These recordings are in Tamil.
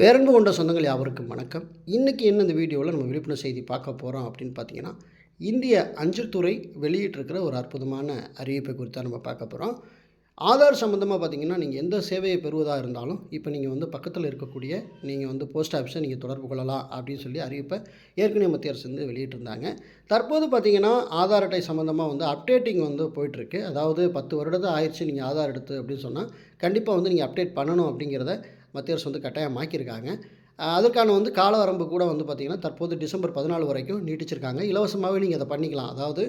பேரன்பு கொண்ட சொந்தங்கள் யாவருக்கும் வணக்கம். இன்றைக்கி என்ன இந்த வீடியோவில் நம்ம விழிப்புணர்வு செய்தி பார்க்க போகிறோம் அப்படின்னு பார்த்தீங்கன்னா இந்திய அஞ்சல் துறை வெளியிட்டிருக்கிற ஒரு அற்புதமான அறிவிப்பை குறித்து நம்ம பார்க்க போகிறோம் ஆதார் சம்மந்தமாக பார்த்தீங்கன்னா நீங்கள் எந்த சேவையை பெறுவதாக இருந்தாலும் இப்போ நீங்கள் வந்து பக்கத்தில் இருக்கக்கூடிய நீங்கள் வந்து போஸ்ட் ஆஃபீஸை நீங்கள் தொடர்பு கொள்ளலாம் அப்படின்னு சொல்லி அறிவிப்பை ஏற்கனவே மத்திய அரசு வந்து வெளியிட்டிருந்தாங்க. தற்போது பார்த்தீங்கன்னா ஆதார் அட்டை சம்மந்தமாக வந்து அப்டேட்டிங் வந்து போயிட்டுருக்கு. அதாவது பத்து வருடத்தை ஆயிடுச்சு நீங்கள் ஆதார் எடுத்து அப்படின்னு சொன்னால் கண்டிப்பாக வந்து நீங்கள் அப்டேட் பண்ணணும் அப்படிங்கிறத மத்திய அரசு வந்து கட்டாயமாக்கியிருக்காங்க. அதற்கான வந்து கால வரம்பு கூட வந்து பார்த்திங்கன்னா தற்போது டிசம்பர் பதினாலு வரைக்கும் நீட்டிச்சிருக்காங்க. இலவசமாகவே நீங்கள் அதை பண்ணிக்கலாம். அதாவது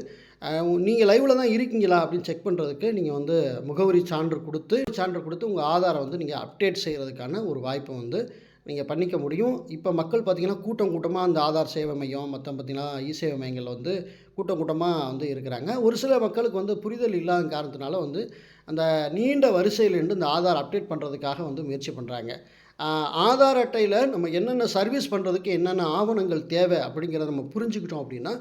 நீங்கள் லைவில் தான் இருக்கீங்களா அப்படின்னு செக் பண்ணுறதுக்கு நீங்கள் வந்து முகவரி சான்று கொடுத்து சான்று கொடுத்து உங்கள் ஆதாரை வந்து நீங்கள் அப்டேட் செய்கிறதுக்கான ஒரு வாய்ப்பை வந்து நீங்கள் பண்ணிக்க முடியும். இப்போ மக்கள் பார்த்திங்கன்னா கூட்டம் கூட்டமாக அந்த ஆதார் சேவை மையம் மற்ற பார்த்திங்கன்னா இ சேவை மையங்கள் வந்து கூட்டம் கூட்டமாக வந்து இருக்கிறாங்க. ஒரு சில மக்களுக்கு வந்து புரிதல் இல்லாத காரணத்தினால வந்து அந்த நீண்ட வரிசையிலேருந்து இந்த ஆதார் அப்டேட் பண்ணுறதுக்காக வந்து முயற்சி பண்ணுறாங்க ஆதார் அட்டையில் நம்ம என்னென்ன சர்வீஸ் பண்ணுறதுக்கு என்னென்ன ஆவணங்கள் தேவை அப்படிங்கிறத நம்ம புரிஞ்சுக்கிட்டோம் அப்படின்னா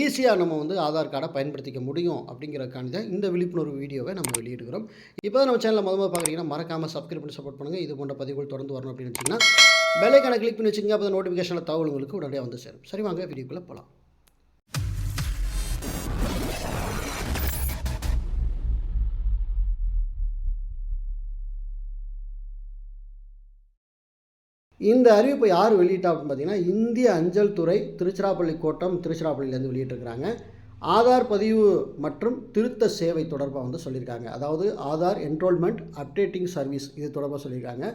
ஈஸியாக நம்ம வந்து ஆதார் கார்டை பயன்படுத்திக்க முடியும் அப்படிங்கிறதுக்காண்டி தான் இந்த விழிப்புணர்வு வீடியோவை நம்ம வெளியிடுகிறோம். இப்போ நம்ம சேனலில் முதல்ல பார்க்குறீங்கன்னா மறக்காமல் சப்ஸ்கிரைப் பண்ணி சப்போர்ட் பண்ணுங்கள் இது போன்ற பதிவுகள் தொடர்ந்து வரணும் அப்படின்னு வச்சிங்கன்னா பெல்லைக்கான கிளிக் பண்ணி வச்சுங்க அப்போ நோட்டிஃபிகேஷனில் தகவல் உங்களுக்கு உடனடியாக வந்து சேரும். சரி வாங்க வீடியோக்குள்ளே போகலாம் இந்த அறிவிப்பை யார் வெளியிட்டா அப்படின்னு பார்த்தீங்கன்னா இந்திய அஞ்சல் துறை திருச்சிராப்பள்ளி கோட்டம் திருச்சிராப்பள்ளியிலேருந்து வெளியிட்டிருக்கிறாங்க. ஆதார் பதிவு மற்றும் திருத்த சேவை தொடர்பாக வந்து சொல்லியிருக்காங்க. அதாவது ஆதார் என்ரோல்மெண்ட் அப்டேட்டிங் சர்வீஸ் இது தொடர்பாக சொல்லியிருக்காங்க.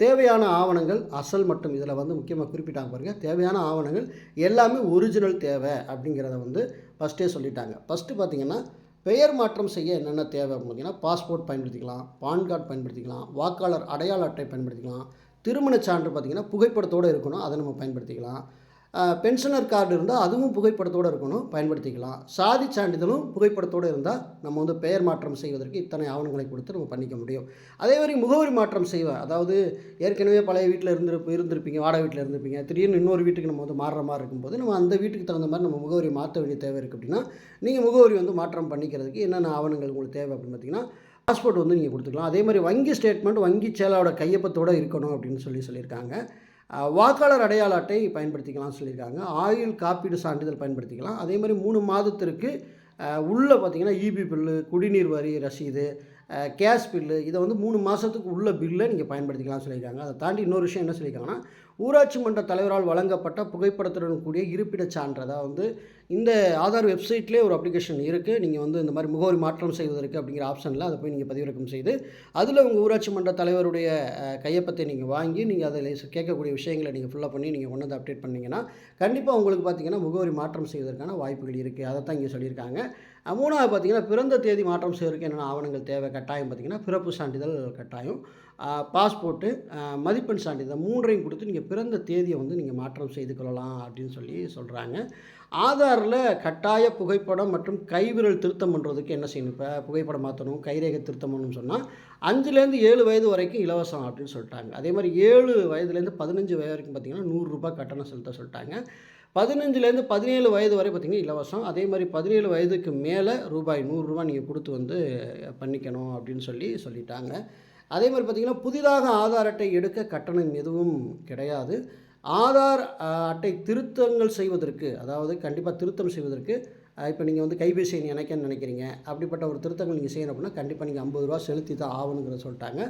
தேவையான ஆவணங்கள் அசல் மற்றும் இதில் வந்து முக்கியமாக குறிப்பிட்டாங்க பாருங்கள் தேவையான ஆவணங்கள் எல்லாமே ஒரிஜினல் தேவை அப்படிங்கிறத வந்து ஃபஸ்ட்டே சொல்லிட்டாங்க. ஃபஸ்ட்டு பார்த்தீங்கன்னா பெயர் மாற்றம் செய்ய என்னென்ன தேவை அப்படின்னு பார்த்தீங்கன்னா பாஸ்போர்ட் பயன்படுத்திக்கலாம் பான் கார்டு பயன்படுத்திக்கலாம் வாக்காளர் அடையாள அட்டை பயன்படுத்திக்கலாம் திருமணச் சான்று பார்த்திங்கன்னா புகைப்படத்தோடு இருக்கணும் அதை நம்ம பயன்படுத்திக்கலாம். பென்ஷனர் கார்டு இருந்தால் அதுவும் புகைப்படத்தோடு இருக்கணும் பயன்படுத்திக்கலாம். சாதி சான்றிதழும் புகைப்படத்தோடு இருந்தால் நம்ம வந்து பெயர் மாற்றம் செய்வதற்கு இத்தனை ஆவணங்களை கொடுத்து நம்ம பண்ணிக்க முடியும். அதே மாதிரி முகவரி மாற்றம் செய்வேன் அதாவது ஏற்கனவே பழைய வீட்டில் இருந்து இருந்திருப்பீங்க வாடகை வீட்டில் இருந்திருப்பீங்க திடீர்னு இன்னொரு வீட்டுக்கு நம்ம வந்து மாறுற மாதிரி இருக்கும்போது நம்ம அந்த வீட்டுக்கு தகுந்த மாதிரி நம்ம முகவரி மாற்ற வேண்டிய தேவை இருக்குது அப்படின்னா நீங்கள் முகவரி வந்து மாற்றம் பண்ணிக்கிறதுக்கு என்னென்ன ஆவணங்கள் உங்களுக்கு தேவை அப்படின்னு பார்த்தீங்கன்னா பாஸ்போர்ட் வந்து நீங்கள் கொடுத்துக்கலாம். அதே மாதிரி வங்கி ஸ்டேட்மெண்ட் வங்கி செயலோட கையொப்பத்தோடு இருக்கணும் அப்படின்னு சொல்லி சொல்லியிருக்காங்க. வாக்காளர் அடையாள அட்டை பயன்படுத்திக்கலாம்னு சொல்லியிருக்காங்க. ஆயுள் காப்பீடு சான்றிதழ் பயன்படுத்திக்கலாம். அதே மாதிரி மூணு மாதத்திற்கு உள்ளே உள்ள பார்த்திங்கன்னா இபி பில்லு குடிநீர் வரி ரசீது கேஸ் பில்லு இதை வந்து மூணு மாதத்துக்கு உள்ள பில்லை நீங்கள் பயன்படுத்திக்கலாம்னு சொல்லியிருக்காங்க. அதை தாண்டி இன்னொரு விஷயம் என்ன சொல்லியிருக்காங்கன்னா ஊராட்சி மன்ற தலைவரால் வழங்கப்பட்ட புகைப்படத்துடன் கூடிய இருப்பிடச் சான்றதாக வந்து இந்த ஆதார் வெப்சைட்லேயே ஒரு அப்ளிகேஷன் இருக்குது நீங்கள் வந்து இந்த மாதிரி முகவரி மாற்றம் செய்வதற்கு அப்படிங்கிற ஆப்ஷனில் அதை போய் நீங்கள் பதிவிறக்கம் செய்து அதில் உங்கள் ஊராட்சி மன்ற தலைவருடைய கையப்பத்தை நீங்கள் வாங்கி நீங்கள் அதில் கேட்கக்கூடிய விஷயங்களை நீங்கள் ஃபுல்லாக பண்ணி நீங்கள் கொண்டு வந்து அப்டேட் பண்ணிங்கன்னா கண்டிப்பாக உங்களுக்கு பார்த்தீங்கன்னா முகவரி மாற்றம் செய்வதற்கான வாய்ப்புகள் இருக்குது அதை தான் இங்கே சொல்லியிருக்காங்க. மூணாவது பார்த்தீங்கன்னா பிறந்த தேதி மாற்றம் செய்வதற்கு என்னென்ன ஆவணங்கள் தேவை? கட்டாயம் பார்த்தீங்கன்னா பிறப்பு சான்றிதழ் கட்டாயம். பாஸ்போர்ட்டு மதிப்பெண் சான்றிதழ் மூன்றையும் கொடுத்து நீங்கள் பிறந்த தேதியை வந்து நீங்கள் மாற்றம் செய்து கொள்ளலாம் அப்படின்னு சொல்லி சொல்கிறாங்க ஆதாரில் கட்டாய புகைப்படம் மற்றும் கைவிரல் திருத்தம் பண்ணுறதுக்கு என்ன செய்யணும்? இப்போ புகைப்படம் மாற்றணும் கைரேகை திருத்தம் பண்ணணும்னு சொன்னால் அஞ்சுலேருந்து ஏழு வயது வரைக்கும் இலவசம் அப்படின்னு சொல்லிட்டாங்க. அதே மாதிரி ஏழு வயதுலேருந்து பதினஞ்சு வயது வரைக்கும் பார்த்திங்கன்னா நூறுரூபா கட்டணம் செலுத்த சொல்லிட்டாங்க. பதினஞ்சுலேருந்து பதினேழு வயது வரை பார்த்திங்கன்னா இலவசம். அதே மாதிரி பதினேழு வயதுக்கு மேலே ரூபாய் நூறுரூவா நீங்கள் கொடுத்து வந்து பண்ணிக்கணும் அப்படின்னு சொல்லி சொல்லிட்டாங்க. அதே மாதிரி பார்த்திங்கன்னா புதிதாக ஆதார் அட்டை எடுக்க கட்டணம் எதுவும் கிடையாது. ஆதார் அட்டை திருத்தங்கள் செய்வதற்கு அதாவது கண்டிப்பாக திருத்தம் செய்வதற்கு இப்போ நீங்கள் வந்து கைபேசி எண் இணைக்கன்னு நினைக்கிறீங்க. அப்படிப்பட்ட ஒரு திருத்தங்கள் நீங்கள் செய்யணும் அப்படின்னா கண்டிப்பாக நீங்கள் ஐம்பது ரூபா செலுத்தி தான் ஆகணுங்கிறத சொல்லிட்டாங்க.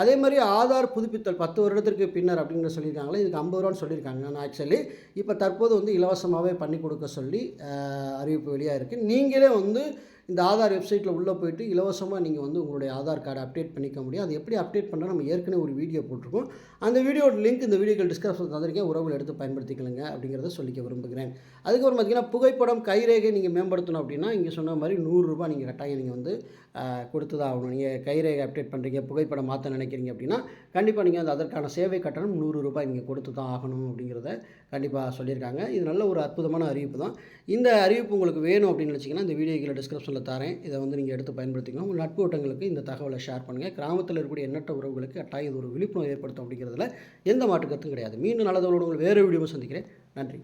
அதே மாதிரி ஆதார் புதுப்பித்தல் பத்து வருடத்திற்கு பின்னர் அப்படிங்கிற சொல்லியிருக்காங்களே இதுக்கு ஐம்பது ரூபான்னு சொல்லியிருக்காங்க. நான் ஆக்சுவலி இப்போ தற்போது வந்து இலவசமாகவே பண்ணி கொடுக்க சொல்லி அறிவிப்பு வெளியாக இருக்குது நீங்களே வந்து இந்த ஆதார் வெப்சைட்டில் உள்ளே போயிட்டு இலவசமாக நீங்கள் வந்து உங்களுடைய ஆதார் கார்டை அப்டேட் பண்ணிக்க முடியும். அது எப்படி அப்டேட் பண்ணால் நம்ம ஏற்கனவே ஒரு வீடியோ போட்டிருக்கோம். அந்த வீடியோட லிங்க் இந்த வீடியோக்கள் டிஸ்கிரிப்ஷன் தந்திருக்கேன். உறவுகள் எடுத்து பயன்படுத்திக்கலுங்க அப்படிங்கிறத சொல்லிக்க விரும்புகிறேன். அதுக்கப்புறம் பார்த்தீங்கன்னா புகைப்படம் கைரேகை நீங்கள் மேம்படுத்தணும் அப்படின்னா இங்கே சொன்ன மாதிரி நூறுரூபா நீங்கள் கட்டாயம் நீங்கள் வந்து கொடுத்து தான் ஆகணும். நீங்கள் கைரேகை அப்டேட் பண்ணுறீங்க புகைப்படம் மாற்ற நினைக்கிறீங்க அப்படின்னா கண்டிப்பாக நீங்கள் அந்த அதற்கான சேவை கட்டணம் நூறு ரூபாய் நீங்கள் கொடுத்து தான் ஆகணும் அப்படிங்கிறத கண்டிப்பாக சொல்லியிருக்காங்க. இது நல்ல ஒரு அற்புதமான அறிவிப்பு தான். இந்த அறிவிப்பு உங்களுக்கு வேணும் அப்படின்னு நினச்சிங்கன்னா இந்த வீடியோ கீழே சொல்ல தரேன் இதை வந்து நீங்கள் எடுத்து பயன்படுத்திக்கணும். உங்கள் நட்பு வட்டங்களுக்கு இந்த தகவலை ஷேர் பண்ணுங்கள் கிராமத்தில் இருக்கக்கூடிய எண்ணற்ற உறவுகளுக்கு கட்டாயம் இது ஒரு விழிப்புணர்வு ஏற்படுத்தும் அப்படிங்கிறதுல எந்த மாற்று கருத்தும் கிடையாது. மீண்டும் நல்லதோடு உங்கள் வேறு வீடியோவும் சந்திக்கிறேன். நன்றி.